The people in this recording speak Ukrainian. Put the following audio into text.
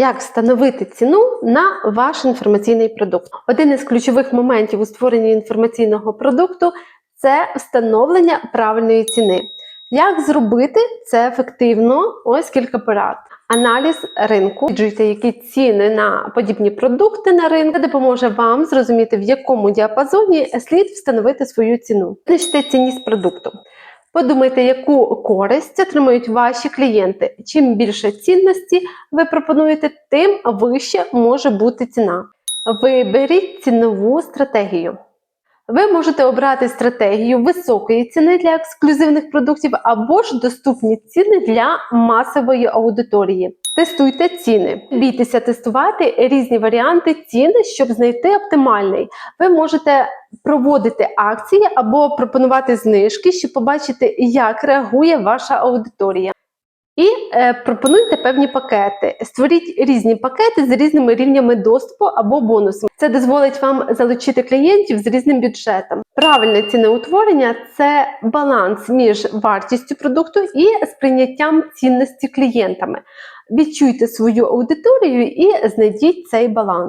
Як встановити ціну на ваш інформаційний продукт? Один із ключових моментів у створенні інформаційного продукту це встановлення правильної ціни. Як зробити це ефективно? Ось кілька порад. Аналіз ринку, Віджуйте, які ціни на подібні продукти на ринку, допоможе вам зрозуміти, в якому діапазоні слід встановити свою ціну. Визначте цінність продукту. Подумайте, яку користь отримують ваші клієнти. Чим більше цінності ви пропонуєте, тим вище може бути ціна. Виберіть цінову стратегію. Ви можете обрати стратегію високої ціни для ексклюзивних продуктів або ж доступні ціни для масової аудиторії. Тестуйте ціни. Бійтеся тестувати різні варіанти ціни, щоб знайти оптимальний. Ви можете проводити акції або пропонувати знижки, щоб побачити, як реагує ваша аудиторія. І е, пропонуйте певні пакети. Створіть різні пакети з різними рівнями доступу або бонусами. Це дозволить вам залучити клієнтів з різним бюджетом. Правильне ціноутворення це баланс між вартістю продукту і сприйняттям цінності клієнтами. Відчуйте свою аудиторію і знайдіть цей баланс.